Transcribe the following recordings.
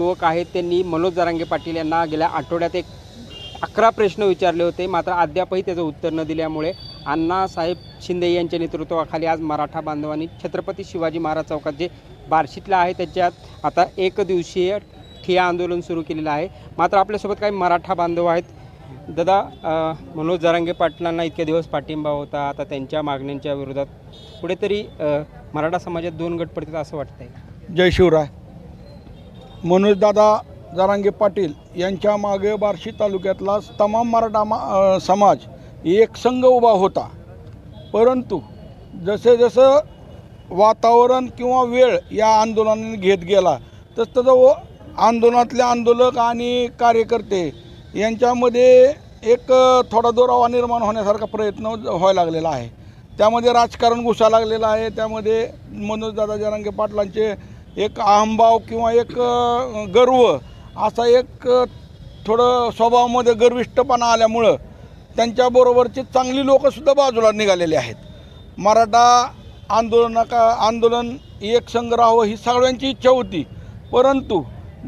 युवक आहेत त्यांनी मनोज जरांगे पाटील यांना गेल्या आठवड्यात एक अकरा प्रश्न विचारले होते. मात्र अद्यापही त्याचं उत्तर न दिल्यामुळे अण्णासाहेब शिंदे यांच्या नेतृत्वाखाली आज मराठा बांधवांनी छत्रपती शिवाजी महाराज चौकात जे बार्शीतलं आहे त्याच्यात आता एक दिवसीय ठिया आंदोलन सुरू केलेलं आहे. मात्र आपल्यासोबत काही मराठा बांधव आहेत. दादा मनोज जरांगे पाटलांना इतके दिवस पाठिंबा होता. आता त्यांच्या मागण्यांच्या विरोधात कुठेतरी मराठा समाजात दोन गट पडतात असं वाटतंय. जय शिवराय. मनोजदादा जरांगे पाटील यांच्या मागे बार्शी तालुक्यातला तमाम मराठा मा समाज एक संघ उभा होता. परंतु जसे जसं वातावरण किंवा वेळ या आंदोलनाने घेत गेला तस तसं व आंदोलनातले आंदोलक आणि कार्यकर्ते यांच्यामध्ये एक थोडा दुरावा निर्माण होण्यासारखा प्रयत्न व्हायला लागलेला आहे. त्यामध्ये राजकारण घुसा लागलेलं आहे. त्यामध्ये मनोजदादा जरांगे पाटलांचे एक अहंभाव किंवा एक गर्व असा एक थोडं स्वभावामध्ये गर्विष्टपणा आल्यामुळं त्यांच्याबरोबरची चांगली लोकंसुद्धा बाजूला निघालेले आहेत. मराठा आंदोलनाका आंदोलन एक संघ राहावं ही सगळ्यांची इच्छा होती. परंतु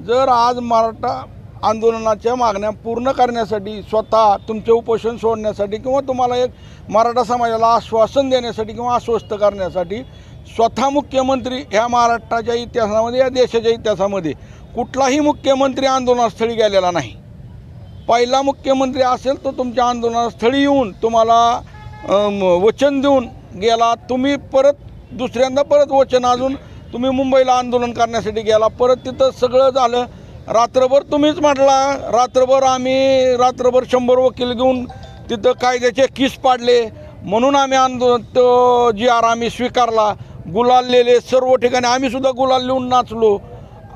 जर आज मराठा आंदोलनाच्या मागण्या पूर्ण करण्यासाठी स्वतः तुमचे उपोषण सोडण्यासाठी किंवा तुम्हाला एक मराठा समाजाला आश्वासन देण्यासाठी किंवा आश्वस्त करण्यासाठी स्वतः मुख्यमंत्री ह्या महाराष्ट्राच्या इतिहासामध्ये या देशाच्या इतिहासामध्ये कुठलाही मुख्यमंत्री आंदोलनस्थळी गेलेला नाही. पहिला मुख्यमंत्री असेल तो तुमच्या आंदोलनस्थळी येऊन तुम्हाला वचन देऊन गेला. तुम्ही परत दुसऱ्यांदा परत वचन अजून तुम्ही मुंबईला आंदोलन करण्यासाठी गेला. परत तिथं सगळं झालं. रात्रभर तुम्हीच म्हटला रात्रभर आम्ही रात्रभर शंभर वकील घेऊन तिथं कायद्याचे किस पाडले. म्हणून आम्ही आंदोलन तो जी आर आम्ही स्वीकारला. गुलाललेले सर्व ठिकाणी आम्हीसुद्धा गुलाल लिहून नाचलो.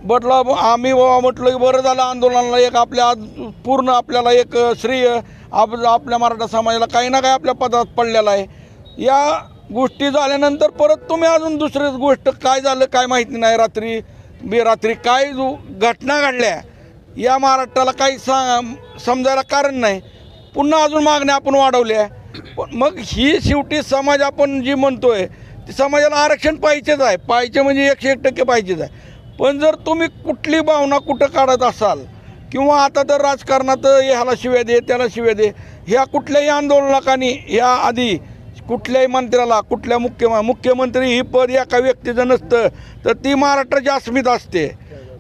म्हटलं आम्ही बाबा म्हटलं की बरं झालं आंदोलनाला एक आपल्या पूर्ण आपल्याला एक श्रेय आप आपल्या मराठा समाजाला काही ना काही आपल्या पदात पडलेला आहे. या गोष्टी झाल्यानंतर परत तुम्ही अजून दुसरीच गोष्ट काय झालं काय माहिती नाही रात्री. बेरात्री काय जो घटना घडल्या या महाराष्ट्राला काही सा समजायला कारण नाही. पुन्हा अजून मागण्या आपण वाढवल्या. पण मग ही शेवटी समाज आपण जी म्हणतोय समाजाला आरक्षण पाहिजेच आहे. पाहिजे म्हणजे एकशे एक टक्के पाहिजेच आहे. पण जर तुम्ही कुठली भावना कुठं काढत असाल किंवा आता तर राजकारणात ह्याला शिव्या दे त्याला शिव्या दे ह्या कुठल्याही आंदोलकांनी ह्या आधी कुठल्याही मंत्र्याला कुठल्या मुख्य मुख्यमंत्री ही पद एका व्यक्तीचं नसतं तर ती महाराष्ट्राची अस्मिता असते.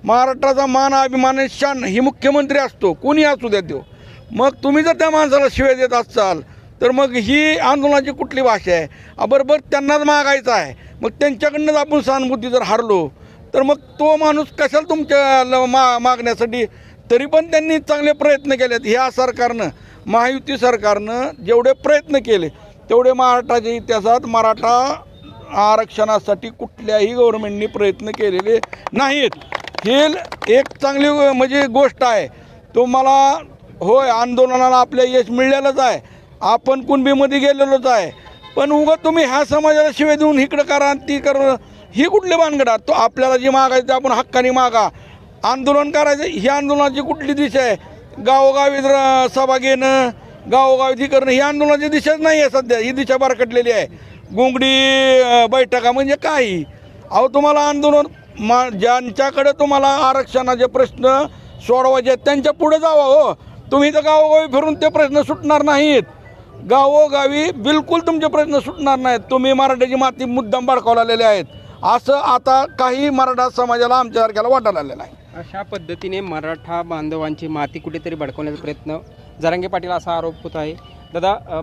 महाराष्ट्राचा मान अभिमान शान ही मुख्यमंत्री असतो. कोणी असू द्या तो. मग तुम्ही जर त्या माणसाला शिव्या देत असाल तर मग ही आंदोलनाची कुठली भाषा आहे? बरोबर त्यांनाच मागायचं आहे. मग त्यांच्याकडनंच आपण सहानुभूती जर हारलो तर मग तो माणूस कशाला तुमच्या मा मागण्यासाठी? तरी पण त्यांनी चांगले प्रयत्न केलेत. ह्या सरकारनं महायुती सरकारनं जेवढे प्रयत्न केले तेवढे महाराष्ट्राच्या इतिहासात मराठा आरक्षणासाठी कुठल्याही गव्हर्मेंटनी प्रयत्न केलेले नाहीत हे एक चांगली म्हणजे गोष्ट आहे. तुम्हाला होय आंदोलनाला आपल्या यश मिळलेलंच आहे. आपण कुणबीमध्ये गेलेलोच आहे. पण उगा तुम्ही ह्या समाजाला शिवाय देऊन इकडं करा आणि ती करा. ही कुठली भानगडा तो आपल्याला जी मागायचं ते आपण हक्काने मागा. आंदोलन करायचं ही आंदोलनाची कुठली दिशा आहे? गावोगावी र- सभा घेणं गावोगावी ती करणं ही आंदोलनाची दिशाच नाही आहे सध्या. ही दिशा बारकटलेली आहे. गुंगडी बैठका म्हणजे काही? अहो तुम्हाला आंदोलन मा ज्यांच्याकडे तुम्हाला आरक्षणाचे प्रश्न सोडवायचे आहेत त्यांच्या पुढे जावा हो. तुम्ही तर गावोगावी फिरून ते प्रश्न सुटणार नाहीत. गावोगावी बिलकुल तुमचे प्रश्न सुटणार नाहीत. तुम्ही मराठ्याची माती मुद्दाम भडकावलेले आहेत. असं आता काही मराठा समाजाला आमच्यासारख्याला वाटायला आलेलं आहे. अशा पद्धतीने मराठा बांधवांची माती कुठेतरी भडकवण्याचा प्रयत्न जरांगे पाटील असा आरोप होत आहे. दादा अ,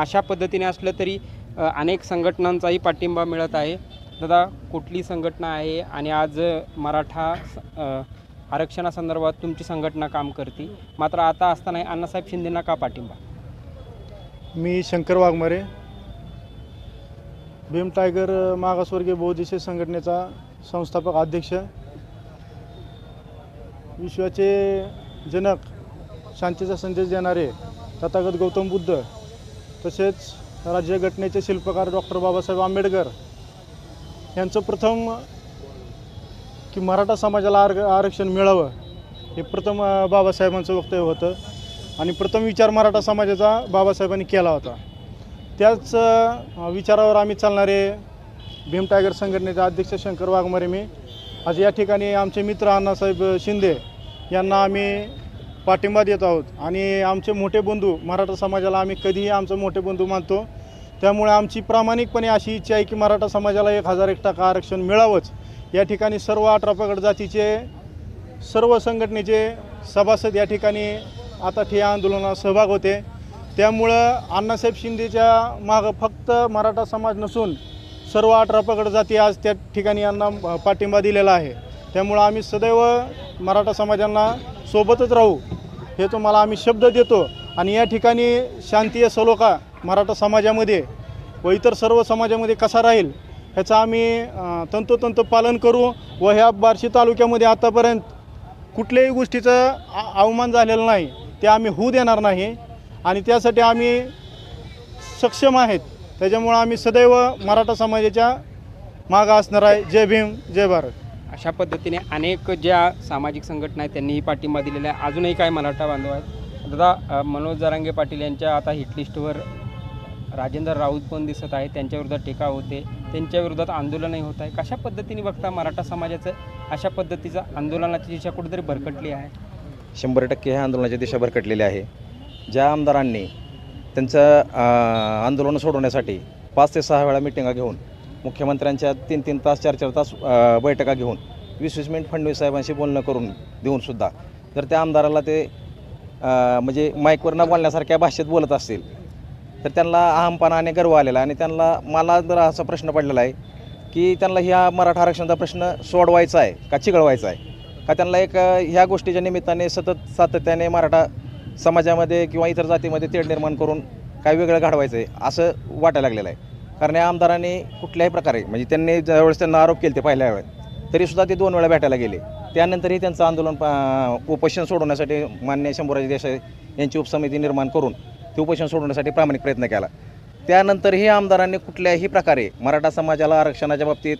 अशा पद्धतीने असलं तरी अ, अनेक संघटनांचाही पाठिंबा मिळत आहे. दादा कुठली संघटना आहे आणि आज मराठा स- अ, आरक्षणासंदर्भात तुमची संघटना काम करते? मात्र आता असताना अण्णासाहेब शिंदेंना का पाठिंबा? मी शंकर वाघमारे. भीम टायगर मागासवर्गीय बौद्धिस्ट संघटनेचा संस्थापक अध्यक्ष. विश्वाचे जनक शांतीचा संदेश देणारे तथागत गौतम बुद्ध तसेच राज्यघटनेचे शिल्पकार डॉक्टर बाबासाहेब आंबेडकर यांचं प्रथम की मराठा समाजाला आर आरक्षण मिळावं हे प्रथम बाबासाहेबांचं वक्तव्य होतं. आणि प्रथम विचार मराठा समाजाचा बाबासाहेबांनी केला होता. त्याच विचारावर आम्ही चालणारे भीम टायगर संघटनेचे अध्यक्ष शंकर वाघमारे मी. आज या ठिकाणी आमचे मित्र अण्णासाहेब शिंदे यांना आम्ही पाठिंबा देत आहोत. आणि आमचे मोठे बंधू मराठा समाजाला आम्ही कधीही आमचं मोठे बंधू मानतो. त्यामुळे आमची प्रामाणिकपणे अशी इच्छा आहे की मराठा समाजाला एक हजार एक टक्का आरक्षण मिळावंच. या ठिकाणी सर्व अठरा पगड जातीचे सर्व संघटनेचे सभासद या ठिकाणी आता ठिया आंदोलनात सहभाग होते. त्यामुळं अण्णासाहेब शिंदेच्या मागं फक्त मराठा समाज नसून सर्व अठरा पगड जाती आज त्या ठिकाणी यांना पाठिंबा दिलेला आहे. त्यामुळं आम्ही सदैव मराठा समाजांना सोबतच राहू हे तुम्हाला आम्ही शब्द देतो. आणि या ठिकाणी शांतीय सलोखा मराठा समाजामध्ये व इतर सर्व समाजामध्ये कसा राहील ह्याचं आम्ही तंतोतंत पालन करू व ह्या बार्शी तालुक्यामध्ये आतापर्यंत कुठल्याही गोष्टीचं आ- अवमान झालेलं नाही. ते आम्ही होऊ देणार नाही आणि त्यासाठी आम्ही सक्षम आहेत. त्याच्यामुळं आम्ही सदैव मराठा समाजाच्या मागं असणार आहे. जय भीम जय भारत. अशा पद्धतीने अनेक ज्या सामाजिक संघटना आहेत त्यांनीही पाठिंबा दिलेला आहे. अजूनही काय मराठा बांधव आहेत? दादा मनोज जरांगे पाटील यांच्या आता हिटलिस्टवर राजेंद्र राऊत पण दिसत आहे त्यांच्याविरोधात टीका होते. त्यांच्याविरोधात आंदोलनही होत आहे. कशा पद्धतीने बघता मराठा समाजाचं अशा पद्धतीचं आंदोलनाची दिशा कुठेतरी भरकटली आहे? शंभर टक्के ह्या आंदोलनाच्या दिशा भरकटलेली आहे. ज्या आमदारांनी त्यांचं आंदोलन सोडवण्यासाठी पाच ते सहा वेळा मिटिंगा घेऊन मुख्यमंत्र्यांच्या तीन तीन तास चार चार तास बैठका घेऊन वीस वीस मिनिट फडणवीस साहेबांशी बोलणं करून देऊनसुद्धा जर त्या आमदाराला ते म्हणजे माईकवर न बोलण्यासारख्या भाषेत बोलत असतील तर त्यांना अहमपणा आणि गर्व आलेला आणि त्यांना मला जर असा प्रश्न पडलेला आहे की त्यांना ह्या मराठा आरक्षणाचा प्रश्न सोडवायचा आहे का चिघळवायचा आहे? का त्यांना एक ह्या गोष्टीच्या निमित्ताने सतत सातत्याने मराठा समाजामध्ये किंवा इतर जातीमध्ये तेढ निर्माण करून काय वेगळं घडवायचं आहे असं वाटायला लागलेलं आहे. कारण या आमदारांनी कुठल्याही प्रकारे म्हणजे त्यांनी ज्यावेळेस त्यांना आरोप केले ते पहिल्या वेळेस तरीसुद्धा ते दोन वेळा भेटायला गेले. त्यानंतरही त्यांचं आंदोलन उपोषण सोडवण्यासाठी मान्य शंभूराजे देसाई यांची उपसमिती निर्माण करून ते उपोषण सोडवण्यासाठी प्रामाणिक प्रयत्न केला. त्यानंतरही आमदारांनी कुठल्याही प्रकारे मराठा समाजाला आरक्षणाच्या बाबतीत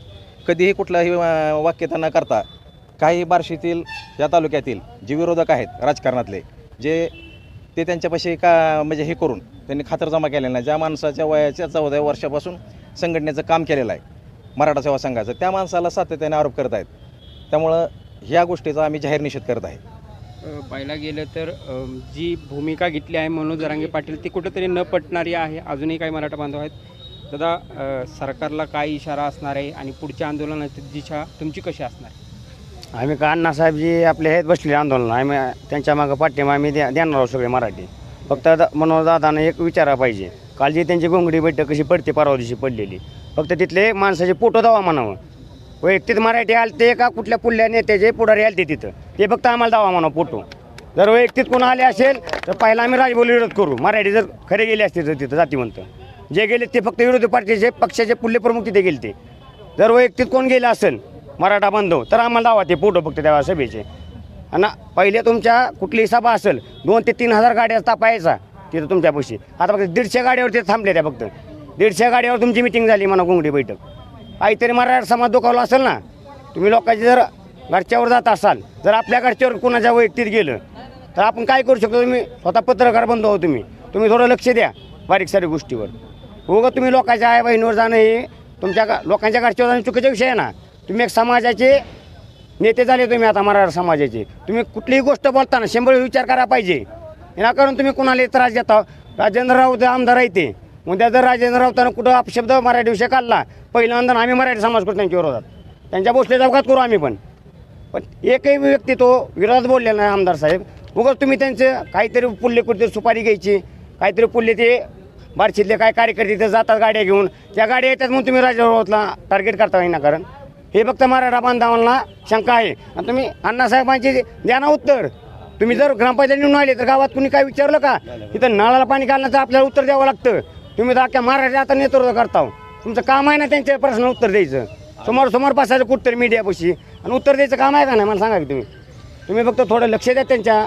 कधीही कुठलाही वाक्य वाक्यता न करता काही बार्शीतील या तालुक्यातील जे विरोधक आहेत राजकारणातले जे ते त्यांच्यापाशी का म्हणजे हे करून त्यांनी खातरजमा केलेला नाही. ज्या माणसाच्या वयाच्या चौदा वर्षापासून संघटनेचं काम केलेलं आहे मराठा सेवा संघाचं त्या माणसाला सातत्याने आरोप करत आहेत. त्यामुळं ह्या गोष्टीचा आम्ही जाहीर निषेध करत आहे. पाहायला गेलं तर जी भूमिका घेतली आहे मनोज जरांगे पाटील ती कुठेतरी न पटणारी आहे. अजूनही काही मराठा बांधव आहेत. दादा सरकारला काय इशारा असणार आहे आणि पुढच्या आंदोलनाची दिशा तुमची कशी असणार आहे? आम्ही का अण्णासाहेबजी आपले आहेत बसलेले आंदोलन आम्ही त्यांच्या मागं पाठिंबा आम्ही द्या देणार आहोत सगळे मराठी. फक्त दा- मनोज दादानं एक विचारा पाहिजे. काल जी त्यांची गोंगडी बैठक कशी पडते परवा दिवशी पडलेली. फक्त तिथले माणसाचे पोटो दावा म्हणावं. वैयक्तिक मराठी आलते का कुठल्या पुढल्या नेत्याचे पुढारी आलते तिथं? ते फक्त आम्हाला दावा म्हणावं पोटो जर वैयक्तिक कोण आले असेल तर पहिला आम्ही राजबोली विरोध करू. मराठी जर खरे गेले असते तर तिथं जातीवंत. जे गेले ते फक्त विरोधी पार्टीचे पक्षाचे पुढले प्रमुख तिथे गेले ते. जर वैयक्तिक कोण गेलं असेल मराठा बांधव तर आम्हाला दावा ते फोटो फक्त त्या सभेचे. आणि पहिले तुमच्या कुठलीही सभा असेल दोन ते तीन हजार गाड्या तापायचा तिथं तुमच्यापाशी आता फक्त दीडशे गाड्यावर तिथे थांबले त्या फक्त. दीडशे गाड्यावर तुमची मिटिंग झाली म्हणा घोंगडी बैठक. काहीतरी मराठा समाज दुखावला असेल ना तुम्ही लोकांची जर घरच्यावर जात असाल जर आपल्या घरच्यावर कोणाच्या वैयक्तिक गेलं तर आपण काय करू शकतो? तुम्ही स्वतः पत्रकार बंद आहो तुम्ही. तुम्ही थोडं लक्ष द्या बारीक सारी गोष्टीवर. उगं तुम्ही लोकांच्या आई बहिणीवर जाणं हे तुमच्या लोकांच्या घरच्यावर जाणं चुकीचा विषय आहे ना. तुम्ही एक समाजाचे नेते झाले तुम्ही आता मराठा समाजाचे. तुम्ही कुठलीही गोष्ट बोलताना शंभर विचार करा पाहिजे. विनाकारण तुम्ही कुणाला त्रास देता राजेंद्र राऊत आमदार आहे ते. उद्या जर राजेंद्र राऊतानं कुठं अपशब्द मराठी विषय काढला पहिल्यांदा आम्ही मराठी समाज करू त्यांच्या विरोधात. त्यांच्या भोसलेचा अपघात करू आम्ही पण. पण एकही व्यक्ती तो विरोधात बोललेला नाही आमदार साहेब. उगाच तुम्ही त्यांचं काहीतरी पुल्ले कुठे सुपारी घ्यायची. काहीतरी पुल्ले ते बारशीतले काय कार्यकर्ते तिथे जातात गाड्या घेऊन. त्या गाड्या येतात म्हणून तुम्ही राजाला टार्गेट करता येईना कारण? हे फक्त मराठा बांधवांना शंका आहे. आणि तुम्ही अण्णासाहेबांचे द्या ना उत्तर. तुम्ही जर ग्रामपंचायत निवडून आले तर गावात कुणी काय विचारलं का? इथं नळाला पाणी घालण्याचं आपल्याला उत्तर द्यावं लागतं. तुम्ही तर अख्ख्या मराठी आता नेतृत्व करता तुमचं काम आहे ना त्यांच्या प्रश्न उत्तर द्यायचं. समोर समोर बसायचं कुठतरी मीडियापाशी. आणि उत्तर द्यायचं काम आहे का नाही मला सांगा की तुम्ही. तुम्ही फक्त थोडं लक्ष द्या त्यांच्या.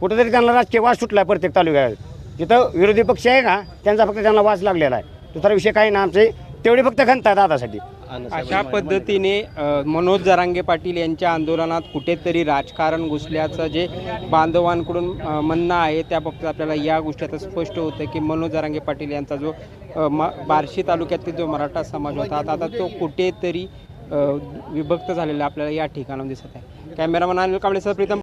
कुठंतरी त्यांना राजकीय वास सुटला आहे प्रत्येक तालुक्यात. जिथं विरोधी पक्ष आहे का त्यांचा फक्त त्यांना वास लागलेला आहे. दुसरा विषय काही ना आमचे तेवढी फक्त खंत आहे दादासाठी. अशा पद्धतीने अ, मनोज जरांगे पाटील यांच्या आंदोलनात कुठेतरी राजकारण घुसल्याचं जे बांधवांकडून अ, म्हणणं आहे त्या बाबतीत आपल्याला या गोष्टी आता स्पष्ट होतं की मनोज जरांगे पाटील यांचा जो अ, म बार्शी तालुक्यातील जो मराठा समाज होता आता आता तो कुठेतरी अ, विभक्त झालेलं आपल्याला या ठिकाणाहून दिसत आहे. कॅमेरामन अनिल कांबळे सह प्रीतम